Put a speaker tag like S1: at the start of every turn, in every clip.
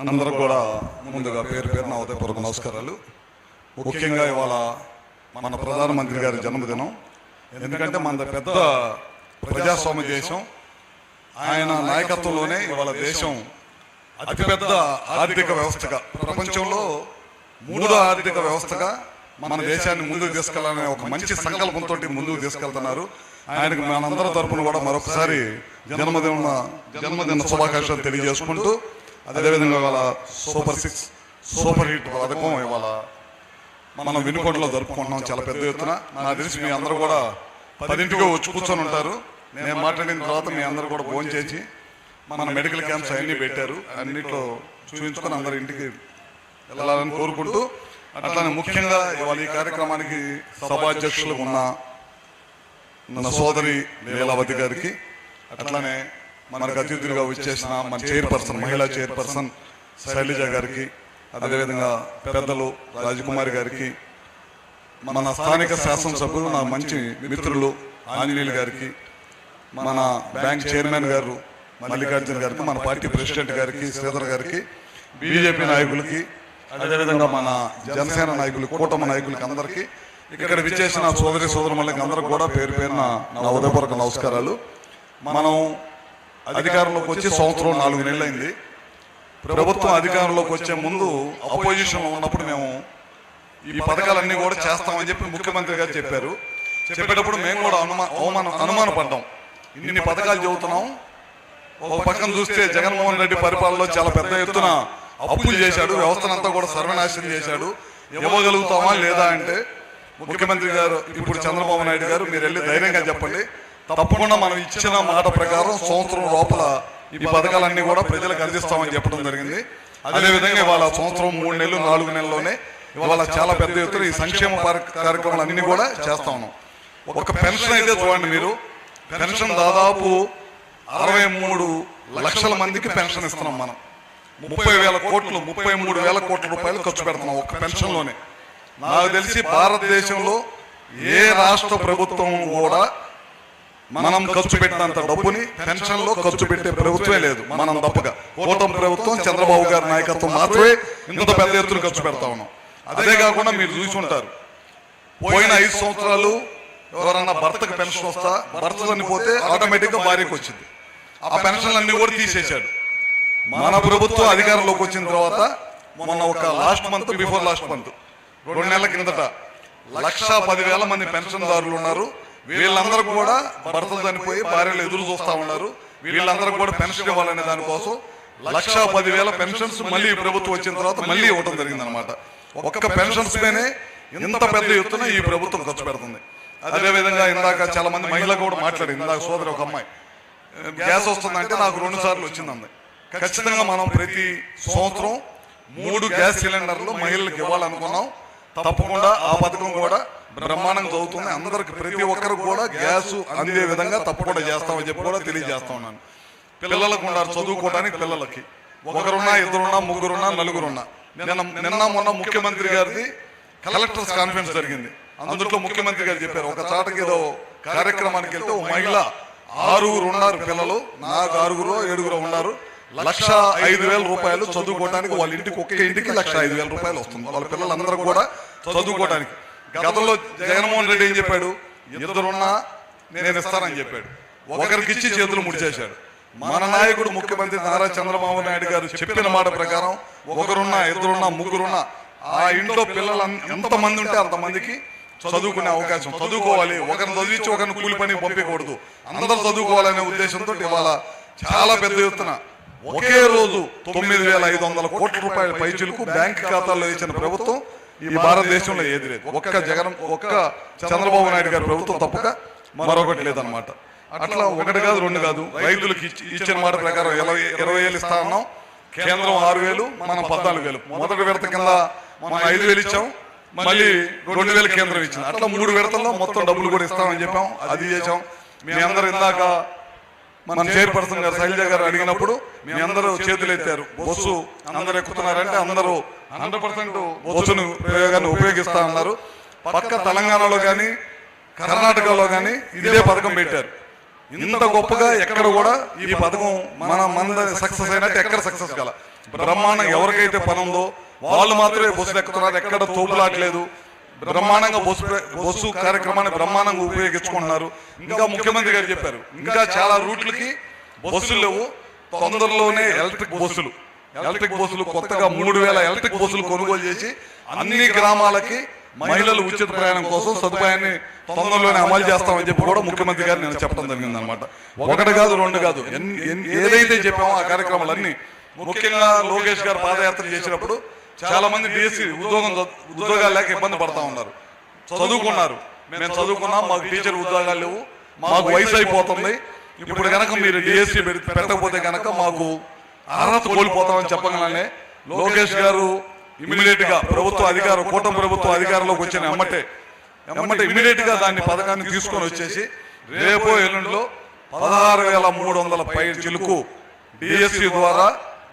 S1: అందరూ కూడా ముందుగా పేరు పేరున ఉదయపూర్వక నమస్కారాలు. ముఖ్యంగా ఇవాళ మన ప్రధానమంత్రి గారి జన్మదినం. ఎందుకంటే మన పెద్ద ప్రజాస్వామ్య దేశం. ఆయన నాయకత్వంలోనే ఇవాళ దేశం అతిపెద్ద ఆర్థిక వ్యవస్థగా ప్రపంచంలో మూడో ఆర్థిక వ్యవస్థగా మన దేశాన్ని ముందుకు తీసుకెళ్ళాలనే ఒక మంచి సంకల్పంతో ముందుకు తీసుకెళ్తున్నారు. ఆయనకు మనందరి తరపున కూడా మరొకసారి జన్మదిన జన్మదిన శుభాకాంక్షలు తెలియజేసుకుంటూ అదేవిధంగా ఇవాళ సూపర్ సిక్స్ సూపర్ హిట్ పథకం ఇవాళ మనం వినుకొండలో జరుపుకుంటున్నాం. చాలా పెద్ద ఎత్తున. నాకు తెలిసి మీ అందరూ కూడా పదింటిగా వచ్చి కూర్చొని ఉంటారు. నేను మాట్లాడిన తర్వాత మీ అందరూ కూడా ఫోన్ చేసి మన మెడికల్ క్యాంప్స్ అన్నీ పెట్టారు. అన్నిట్లో చూపించుకొని అందరి ఇంటికి వెళ్ళాలని కోరుకుంటూ అట్లానే ముఖ్యంగా ఇవాళ ఈ కార్యక్రమానికి సభాధ్యక్షులు ఉన్న మన సోదరి లీలావతి గారికి అట్లానే మనకు అతిథులుగా వచ్చేసిన మన చైర్పర్సన్ మహిళా చైర్పర్సన్ శైలజ గారికి అదేవిధంగా పెద్దలు రాజకుమారి గారికి మన స్థానిక శాసనసభ్యులు నా మంచి మిత్రులు ఆంజనేయులు గారికి మన బ్యాంక్ చైర్మన్ గారు మల్లికార్జున గారికి మన పార్టీ ప్రెసిడెంట్ గారికి శ్రీధర్ గారికి బీజేపీ నాయకులకి అదేవిధంగా మన జనసేన నాయకులు కూటమి నాయకులకి అందరికీ ఇక్కడ విచ్చేసిన సోదరి సోదరులకి అందరికి కూడా పేరు పేరున నా ఉదయపూర్వక నమస్కారాలు. మనం అధికారంలోకి వచ్చి సంవత్సరం నాలుగు నెలలు అయింది ప్రభుత్వం అధికారంలోకి వచ్చే ముందు అపోజిషన్లో ఉన్నప్పుడు మేము ఈ పథకాలన్నీ కూడా చేస్తామని చెప్పి ముఖ్యమంత్రి గారు చెప్పారు. చెప్పేటప్పుడు మేము కూడా అనుమా అవమానం అనుమానపడ్డాం. ఇన్ని పథకాలు చెబుతున్నాం. ఒక పక్కన చూస్తే జగన్మోహన్ రెడ్డి పరిపాలనలో చాలా పెద్ద ఎత్తున అప్పులు చేశాడు. వ్యవస్థనంతా కూడా సర్వనాశనం చేశాడు. ఇవ్వగలుగుతామా లేదా అంటే ముఖ్యమంత్రి గారు ఇప్పుడు చంద్రబాబు నాయుడు గారు మీరు వెళ్ళి ధైర్యంగా చెప్పండి. తప్పకుండా మనం ఇచ్చిన మాట ప్రకారం సంవత్సరం లోపల ఈ పథకాలన్నీ కూడా ప్రజలకు అందిస్తామని చెప్పడం జరిగింది. అదేవిధంగా ఇవాళ సంవత్సరం మూడు నెలలు నాలుగు నెలల్లోనే ఇవాళ చాలా పెద్ద ఎత్తున ఈ సంక్షేమ పార్- కార్యక్రమాలు అన్ని కూడా చేస్తా ఉన్నాం. ఒక పెన్షన్ అయితే చూడండి మీరు. పెన్షన్ దాదాపు అరవై మూడు లక్షల మందికి పెన్షన్ ఇస్తున్నాం మనం. ముప్పై వేల కోట్లు ముప్పై మూడు వేల కోట్ల రూపాయలు ఖర్చు పెడుతున్నాం ఒక పెన్షన్లోనే. నాకు తెలిసి భారతదేశంలో ఏ రాష్ట్ర ప్రభుత్వం కూడా మనం ఖర్చు పెట్టినంత డబ్బుని పెన్షన్లో ఖర్చు పెట్టే ప్రభుత్వమే లేదు. మనం తప్పగా. కూటమి ప్రభుత్వం చంద్రబాబు గారి నాయకత్వం మాత్రమే ఇంత పెద్ద ఎత్తున ఖర్చు పెడతా ఉన్నాం. అదే కాకుండా మీరు చూసి ఉంటారు. పోయిన ఐదు సంవత్సరాలు ఎవరన్నా భర్తకు పెన్షన్ వస్తా భర్త చనిపోతే ఆటోమేటిక్గా భార్యకు వచ్చింది. ఆ పెన్షన్లు అన్ని కూడా తీసేశాడు. మన ప్రభుత్వం అధికారంలోకి వచ్చిన తర్వాత మొన్న ఒక last month before last month రెండు నెలల కిందట లక్ష పదివేల మంది పెన్షన్దారులు ఉన్నారు. వీళ్ళందరూ కూడా భర్తలు చనిపోయి భార్యలు ఎదురు చూస్తా ఉన్నారు. వీళ్ళందరూ కూడా పెన్షన్ ఇవ్వాలనే దానికోసం లక్ష పదివేల పెన్షన్స్ మళ్ళీ ప్రభుత్వం వచ్చిన తర్వాత మళ్ళీ ఇవ్వడం జరిగింది అనమాట ఒక్క పెన్షన్స్ పైనే ఇంత పెద్ద ఎత్తున ఈ ప్రభుత్వం ఖర్చు పెడుతుంది. అదే విధంగా ఇందాక చాలా మంది మహిళ కూడా మాట్లాడింది ఇందాక సోదరి ఒక అమ్మాయి గ్యాస్ వస్తుందంటే నాకు రెండు సార్లు వచ్చిందండి ఖచ్చితంగా మనం ప్రతి సంవత్సరం మూడు గ్యాస్ సిలిండర్లు మహిళలకు ఇవ్వాలనుకున్నాం. తప్పకుండా ఆ పథకం కూడా బ్రహ్మాండంగా చదువుతుంది అందరికి ప్రతి ఒక్కరు కూడా గ్యాస్ అందే విధంగా తప్పకుండా చేస్తామని చెప్పి కూడా తెలియజేస్తా ఉన్నాను. పిల్లలకు ఉన్నారు చదువుకోవడానికి పిల్లలకి. ఒకరున్నా ఇద్దరున్నా ముగ్గురున్నా నలుగురున్నా. నిన్న నిన్న మొన్న ముఖ్యమంత్రి గారిది కలెక్టర్స్ కాన్ఫరెన్స్ జరిగింది. అందులో ముఖ్యమంత్రి గారు చెప్పారు ఒక చాటకి ఏదో కార్యక్రమానికి వెళ్తే ఓ మహిళ ఆరుగురు ఉన్నారు పిల్లలు నాకు ఆరుగురు ఏడుగురు ఉన్నారు. లక్ష ఐదు వేల రూపాయలు చదువుకోవడానికి వాళ్ళ ఇంటికి ఒక్క ఇంటికి లక్ష ఐదు వేల రూపాయలు వస్తుంది. వాళ్ళ పిల్లలందరూ కూడా చదువుకోవడానికి గతంలో జగన్మోహన్ రెడ్డి ఏం చెప్పాడు? ఇద్దరున్నా నేను ఇస్తానని చెప్పాడు. ఒకరికి ఇచ్చి చేతులు ముడిచేశాడు. మన నాయకుడు ముఖ్యమంత్రి నారా చంద్రబాబు నాయుడు గారు చెప్పిన మాట ప్రకారం ఒకరున్నా ఇద్దరున్నా ముగ్గురున్నా ఆ ఇంట్లో పిల్లలు ఎంతమంది ఉంటే అంతమందికి చదువుకునే అవకాశం. చదువుకోవాలి. ఒకరిని చదివించి ఒకరిని కూలి పని పంపించకూడదు అందరూ చదువుకోవాలనే ఉద్దేశంతో ఇవాళ చాలా పెద్ద ఎత్తున ఒకే రోజు తొమ్మిది వేల ఐదు వందల కోట్ల రూపాయల పైచులకు బ్యాంక్ ఖాతాల్లో ఇచ్చిన ప్రభుత్వం ఈ భారతదేశంలో ఏది లేదు. ఒక్క జగన్ ఒక్క చంద్రబాబు నాయుడు గారి ప్రభుత్వం తప్పక మరొకటి లేదనమాట అట్లా ఒకటి కాదు రెండు కాదు. రైతులకు ఇచ్చిన మాట ప్రకారం ఇరవై ఇరవై వేలు ఇస్తా ఉన్నాం కేంద్రం ఆరు వేలు మనం పద్నాలుగు వేలు. మొదటి విడత కింద మనం ఐదు వేలు ఇచ్చాం. మళ్ళీ రెండు వేలు కేంద్రం ఇచ్చింది. అట్లా మూడు విడతల్లో మొత్తం డబ్బులు కూడా ఇస్తామని చెప్పాం. అది చేసాం మీ అందరూ ఇందాక మన చైర్పర్సన్ గారు శైలజ గారు అడిగినప్పుడు మీ అందరూ చేతులు ఎత్తారు. బస్సు అందరు ఎక్కుతున్నారంటే అందరూ హండ్రెడ్ పర్సెంట్ బస్సును ప్రయోగాన్ని ఉపయోగిస్తా ఉన్నారు. పక్క తెలంగాణలో కానీ కర్ణాటకలో కానీ ఇదే పథకం పెట్టారు. ఇంత గొప్పగా ఎక్కడ కూడా ఈ పథకం మన మన సక్సెస్ అయినట్టు ఎక్కడ సక్సెస్ కల. బ్రహ్మాండంగా ఎవరికైతే పని ఉందో వాళ్ళు మాత్రమే బస్సులు ఎక్కుతున్నారు. ఎక్కడ తోపులాట్లేదు. బ్రహ్మాండంగా బస్సు బస్సు కార్యక్రమాన్ని బ్రహ్మాండంగా ఉపయోగించుకుంటున్నారు. ఇంకా ముఖ్యమంత్రి గారు చెప్పారు. ఇంకా చాలా రూట్లకి బస్సులు లేవు. తొందరలోనే ఎలక్ట్రిక్ బస్సులు. ఎలక్ట్రిక్ బస్సులు కొత్తగా మూడు వేల ఎలక్ట్రిక్ బస్సులు కొనుగోలు చేసి అన్ని గ్రామాలకి మహిళలు ఉచిత ప్రయాణం కోసం సదుపాయాన్ని తొందరలోనే అమలు చేస్తామని చెప్పి కూడా ముఖ్యమంత్రి గారు నేను చెప్పడం జరిగింది అనమాట ఒకటి కాదు రెండు కాదు. ఎన్ని- ఏదైతే చెప్పామో ఆ కార్యక్రమాలన్నీ ముఖ్యంగా లోకేష్ గారు పాదయాత్ర చేసినప్పుడు చాలా మంది డిఎస్సి ఉద్యోగం ఉద్యోగాలు లేక ఇబ్బంది పడతా ఉన్నారు. చదువుకున్నారు. మేము చదువుకున్నాం మాకు టీచర్ ఉద్యోగాలు లేవు. మాకు వయసు అయిపోతుంది. ఇప్పుడు కనుక మీరు డిఎస్సి పెట్టకపోతే కనుక మాకు అర్హత కోల్పోతామని చెప్పగానే లోకేష్ గారు ఇమీడియట్గా ప్రభుత్వ అధికారం కూటమి ప్రభుత్వ అధికారంలోకి వచ్చిన ఎమ్మటే ఎమ్మటే ఇమీడియట్గా దాన్ని పథకాన్ని తీసుకొని వచ్చేసి రేపో ఎల్లుండిలో పదహారు వేల మూడు వందల పై చిలుకు డిఎస్సి ద్వారా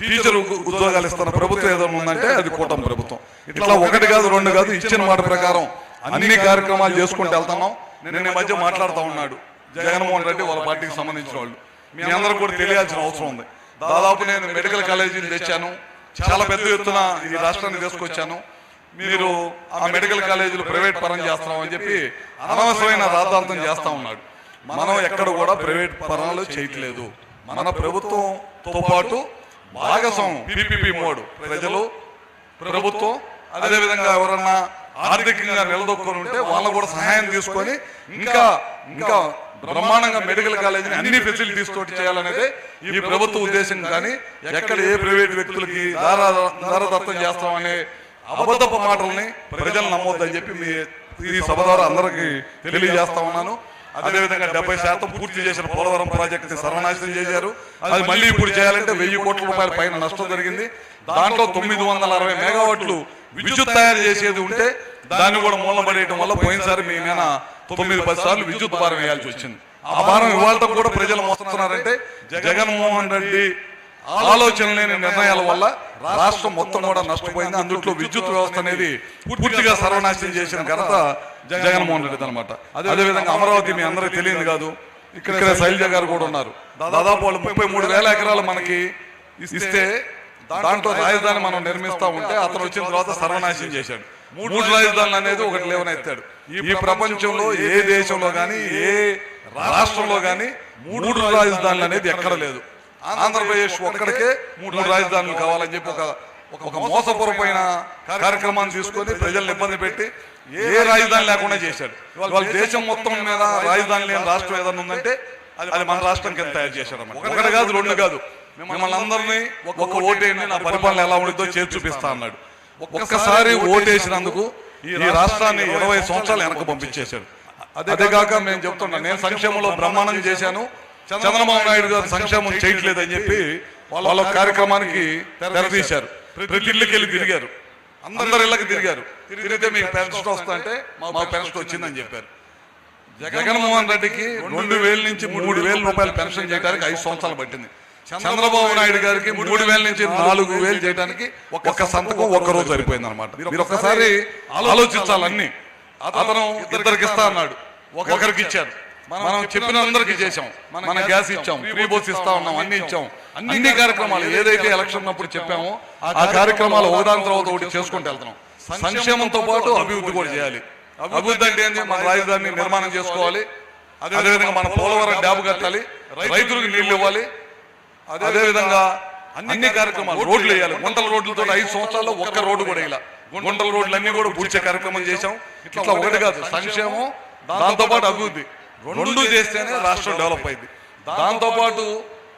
S1: టీచర్ ఉద్యోగాలు ఇస్తున్న ప్రభుత్వం ఏదైనా ఉందంటే అది కూటమి ప్రభుత్వం. ఇట్లా ఒకటి కాదు రెండు కాదు ఇచ్చిన మాట ప్రకారం అన్ని కార్యక్రమాలు చేసుకుంటూ వెళ్తున్నాం. నేను ఈ మధ్య మాట్లాడుతూ ఉన్నాడు. జగన్మోహన్ రెడ్డి వాళ్ళ పార్టీకి సంబంధించిన వాళ్ళు. మీ అందరూ కూడా తెలియాల్సిన అవసరం ఉంది. దాదాపు నేను మెడికల్ కాలేజీలు తెచ్చాను. చాలా పెద్ద ఎత్తున ఈ రాష్ట్రాన్ని తీసుకొచ్చాను. మీరు ఆ మెడికల్ కాలేజీలు ప్రైవేట్ పరం చేస్తున్నామని చెప్పి అనవసరమైన రాద్ధాంతం చేస్తా ఉన్నాడు. మనం ఎక్కడ కూడా ప్రైవేట్ పరాలు చేయట్లేదు. మన ప్రభుత్వంతో పాటు భాగస్వామ్యం పీపీపీ మోడ్. ప్రజలు ప్రభుత్వం అదేవిధంగా ఎవరన్నా ఆర్థికంగా నిలదొక్కుని ఉంటే వాళ్ళు కూడా సహాయం తీసుకొని ఇంకా ఇంకా బ్రహ్మాండంగా మెడికల్ కాలేజీని అన్ని ఫెసిలిటీస్ తోటి చేయాలనేది ఈ ప్రభుత్వ ఉద్దేశం. కానీ ఎక్కడ ఏ ప్రైవేట్ వ్యక్తులకి దారా దారదత్తం చేస్తామనే అబద్ధపు మాటల్ని ప్రజలు నమ్మొద్దని చెప్పి మీ ఈ సభ ద్వారా అందరికీ తెలియజేస్తా ఉన్నాను. అదేవిధంగా డెబ్బై శాతం పూర్తి చేసిన పోలవరం ప్రాజెక్టు సర్వనాశనం చేశారు. అది మళ్ళీ ఇప్పుడు చేయాలంటే వెయ్యి కోట్ల రూపాయల పైన నష్టం జరిగింది. దాంట్లో తొమ్మిది వందల అరవై మెగావాట్లు విద్యుత్ తయారు చేసేది ఉంటే దాన్ని కూడా మూలపడేయడం వల్ల పోయినసారి మేమైనా మీద తొమ్మిది పది సార్లు విద్యుత్ భారం వేయాల్సి వచ్చింది. ఆ భారం ఇవాళతో కూడా ప్రజలు మోస్తున్నారంటే జగన్మోహన్ రెడ్డి ఆలోచన లేని నిర్ణయాల వల్ల రాష్ట్రం మొత్తం కూడా నష్టపోయింది. అందుట్లో విద్యుత్ వ్యవస్థ అనేది పూర్తిగా సర్వనాశనం చేసిన ఘనత జగన్మోహన్ రెడ్డి అనమాట అదేవిధంగా అమరావతి మీ అందరికీ తెలియదు కాదు. ఇక్కడ శైలజ గారు కూడా ఉన్నారు. దాదాపు వాళ్ళు ముప్పై మూడు వేల ఎకరాలు మనకి ఇస్తే దాంట్లో రాజధాని మనం నిర్మిస్తా ఉంటే అతను వచ్చిన తర్వాత సర్వనాశనం చేశాడు. మూడు రాజధానులు అనేది ఒకటి లేవనెత్తాడు. ఈ ప్రపంచంలో ఏ దేశంలో గాని ఏ రాష్ట్రంలో గాని మూడు రాజధానులు అనేది ఎక్కడ లేదు. ఆంధ్రప్రదేశ్ ఒక్కడికే మూడు రాజధానులు కావాలని చెప్పి ఒక ఒక మోసపూర్వమైన కార్యక్రమాన్ని తీసుకొని ప్రజల్ని ఇబ్బంది పెట్టి ఏ రాజధాని లేకుండా చేశాడు. వాళ్ళ దేశం మొత్తం మీద రాజధాని లేని రాష్ట్రం ఏదైనా ఉందంటే అది మన రాష్ట్రం కింద తయారు చేశారు అన్నమాట. ఒకటి కాదు రెండు కాదు. మిమ్మల్ని అందరినీ ఒక ఓటేయండి నా పరిపాలన ఎలా ఉండిద్దో చేసి చూపిస్తా అన్నాడు. ఒక్కసారి ఓటేసినందుకు ఈ రాష్ట్రాన్ని ఇరవై సంవత్సరాలు వెనక పంపించేశాడు అదే కాక మేము చెప్తున్నా నేను సంక్షేమంలో బ్రహ్మాండం చేశాను. చంద్రబాబు నాయుడు గారు సంక్షేమం చేయట్లేదని చెప్పి వాళ్ళ కార్యక్రమానికి తెరదీశారు ప్రతి ఇళ్ళకి వెళ్ళి తిరిగారు. అందరి ఇళ్ళకి తిరిగారు. తిరిగితే మీకు పెన్షన్ వస్తా అంటే మాకు పెన్షన్ వచ్చిందని చెప్పారు. జగన్మోహన్ రెడ్డికి రెండు వేల నుంచి మూడు వేల రూపాయలు పెన్షన్ చేయడానికి ఐదు సంవత్సరాలు పట్టింది. చంద్రబాబు నాయుడు గారికి మూడు వేల నుంచి నాలుగు వేలు చేయడానికి ఒక్క సంతకం ఒక్క రోజు సరిపోయింది అనమాట మీరు ఒక్కసారి ఆలోచించాలన్నీ అతను ఇద్దరికి ఇస్తా అన్నాడు. ఒకరికి ఇచ్చారు. మనం చెప్పిన అందరికి చేశాం. మన గ్యాస్ ఇచ్చాం. ఫ్రీ బస్ ఇస్తా ఉన్నాం. అన్ని ఇచ్చాం. అన్ని కార్యక్రమాలు ఏదైతే ఎలక్షన్ అప్పుడు చెప్పామో ఆ కార్యక్రమాలు ఒకదాని తర్వాత ఒకటి చేసుకుంటూ వెళ్తున్నాం. సంక్షేమంతో పాటు అభివృద్ధి కూడా చేయాలి. అభివృద్ధి అంటే ఏంటి మన రాజధాని నిర్మాణం చేసుకోవాలి. అదేవిధంగా మన పోలవరం డ్యామ్ కట్టాలి. రైతులకు నీళ్ళు ఇవ్వాలి. అదేవిధంగా అన్ని కార్యక్రమాలు రోడ్లు వేయాలి. గుంటల రోడ్లతో ఐదు సంవత్సరాల్లో ఒక్క రోడ్డు కూడా ఇలా గుంటల రోడ్లు అన్ని కూడా పూడ్చే కార్యక్రమం చేశాం. ఇట్లా ఒకటి కాదు సంక్షేమం దాంతో పాటు అభివృద్ధి. రెండు చేస్తేనే రాష్ట్రం డెవలప్ అయింది దాంతో పాటు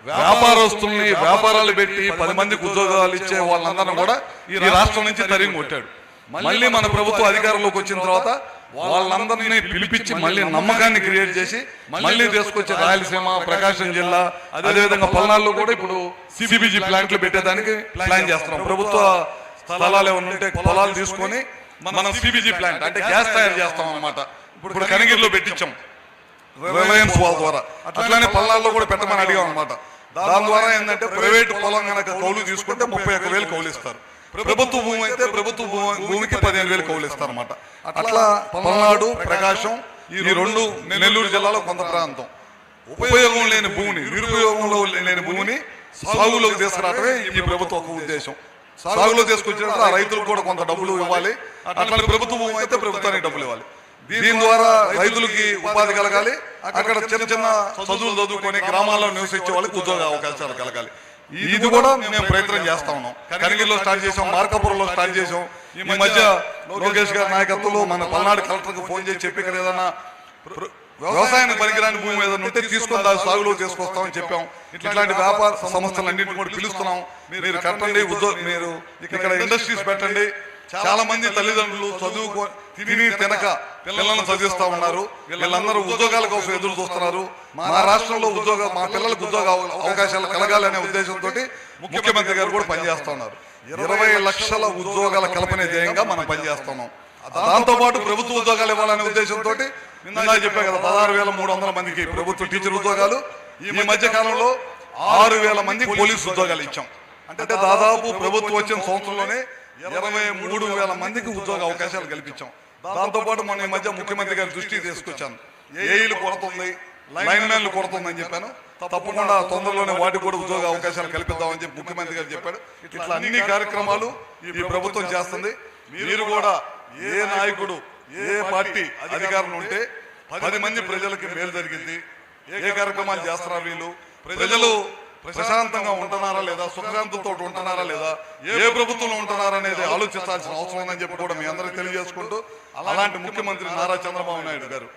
S1: వ్యాపారస్తుల్ని వ్యాపారాలు పెట్టి పది మందికి ఉద్యోగాలు ఇచ్చే వాళ్ళందరినీ కూడా ఈ రాష్ట్రం నుంచి తరిగి కొట్టాడు. మళ్ళీ మన ప్రభుత్వం అధికారంలోకి వచ్చిన తర్వాత వాళ్ళందరినీ పిలిపించి మళ్ళీ నమ్మకాన్ని క్రియేట్ చేసి మళ్ళీ తీసుకొచ్చి రాయలసీమ ప్రకాశం జిల్లా అదేవిధంగా పల్నాడులో కూడా ఇప్పుడు సిబిజీ ప్లాంట్లు పెట్టేదానికి ప్లాన్ చేస్తున్నాం. ప్రభుత్వ స్థలాలు ఏమైనా ఉంటే పొలాలు తీసుకొని మనం సిబిజీ ప్లాంట్ అంటే గ్యాస్ తయారు చేస్తాం అన్నమాట. ఇప్పుడు కనగిరిలో పెట్టించాం. రిలయన్స్ వాళ్ళ ద్వారా. అట్లానే పల్నాడులో కూడా పెట్టమని అడిగాం అనమాట దాని ద్వారా ఏంటంటే ప్రైవేట్ పొలం కనుక కౌలు తీసుకుంటే ముప్పై ఒక్క వేలు కౌలు ఇస్తారు ప్రభుత్వ భూమి అయితే ప్రభుత్వ భూమి- భూమికి పదిహేను వేలు కౌలు ఇస్తారు అనమాట అట్లా పల్నాడు ప్రకాశం ఈ రెండు నెల్లూరు జిల్లాలో కొంత ప్రాంతం. ఉపయోగం లేని భూమిని నిరుపయోగంలో లేని భూమిని సాగులోకి తీసుకురావటమే ఈ ప్రభుత్వం ఒక ఉద్దేశం. సాగులో తీసుకొచ్చినప్పుడు ఆ రైతులకు కూడా కొంత డబ్బులు ఇవ్వాలి. అట్లాంటి ప్రభుత్వ భూమి అయితే ప్రభుత్వానికి డబ్బులు ఇవ్వాలి. దీని ద్వారా రైతులకి ఉపాధి కలగాలి. అక్కడ చిన్న చిన్న చదువులు చదువుకొని గ్రామాల్లో నివసించే వాళ్ళకి ఉద్యోగ అవకాశాలు కలగాలి. ఇది కూడా మేము ప్రయత్నం చేస్తా ఉన్నాం. కనిగిరిలో స్టార్ట్ చేసాం మార్కాపురంలో స్టార్ట్ చేసాం ఈ మధ్య లోకేష్ గారి నాయకత్వంలో మన పల్నాడు కలెక్టర్కి ఫోన్ చేసి చెప్పి ఇక్కడ ఏదన్నా వ్యవసాయానికి పనికిరాని భూమి ఏదైనా ఉంటే తీసుకొని దాని సాగులో తీసుకొస్తామని చెప్పాం. ఇట్లాంటి వ్యాపార సంస్థలన్నింటిని కూడా పిలుస్తున్నాం. మీరు కట్టండి ఉద్యోగ మీరు ఇక్కడ ఇండస్ట్రీస్ పెట్టండి. చాలా మంది తల్లిదండ్రులు చదువుకో తిని తినక పిల్లలను చదివిస్తా ఉన్నారు. వీళ్ళందరూ ఉద్యోగాల కోసం ఎదురు చూస్తున్నారు. మా రాష్ట్రంలో ఉద్యోగ మా పిల్లలకు ఉద్యోగ అవ- అవకాశాలు కలగాలనే ఉద్దేశంతో ముఖ్యమంత్రి గారు కూడా పనిచేస్తా ఉన్నారు. ఇరవై లక్షల ఉద్యోగాల కల్పనే ధ్యేయంగా మనం పనిచేస్తున్నాం. దాంతో పాటు ప్రభుత్వ ఉద్యోగాలు ఇవ్వాలనే ఉద్దేశంతో నిన్న చెప్పా కదా పదహారు వేల మూడు వందల మందికి ప్రభుత్వ టీచర్ ఉద్యోగాలు. ఈ మధ్య కాలంలో ఆరు వేల మందికి పోలీసు ఉద్యోగాలు ఇచ్చాం. అంటే దాదాపు ప్రభుత్వం వచ్చిన సంవత్సరంలోనే ఇరవై మూడు వేల మందికి ఉద్యోగ అవకాశాలు కల్పించాం. దాంతోపాటు మొన్న ఈ మధ్య ముఖ్యమంత్రి గారి దృష్టికి తీసుకొచ్చాను. ఏఈలు కొడుతుంది లైన్ మ్యాన్లు కొడుతుందని చెప్పాను. తప్పకుండా తొందరలోనే వాటికి కూడా ఉద్యోగ అవకాశాలు కల్పిద్దామని చెప్పి ముఖ్యమంత్రి గారు చెప్పాడు. ఇట్లా అన్ని కార్యక్రమాలు ఈ ప్రభుత్వం చేస్తుంది. మీరు కూడా ఏ నాయకుడు ఏ పార్టీ అధికారంలో ఉంటే పది మంది ప్రజలకి మేలు జరిగింది. ఏ కార్యక్రమాలు చేస్తున్నారు వీళ్ళు? ప్రజలు ప్రశాంతంగా ఉంటున్నారా లేదా? సుఖశాంతితో ఉంటున్నారా లేదా? ఏ ప్రభుత్వంలో ఉంటున్నారా అనేది ఆలోచించాల్సిన అవసరం ఉందని చెప్పి కూడా మీ అందరికీ తెలియజేసుకుంటూ అలాంటి ముఖ్యమంత్రి నారా చంద్రబాబు నాయుడు గారు.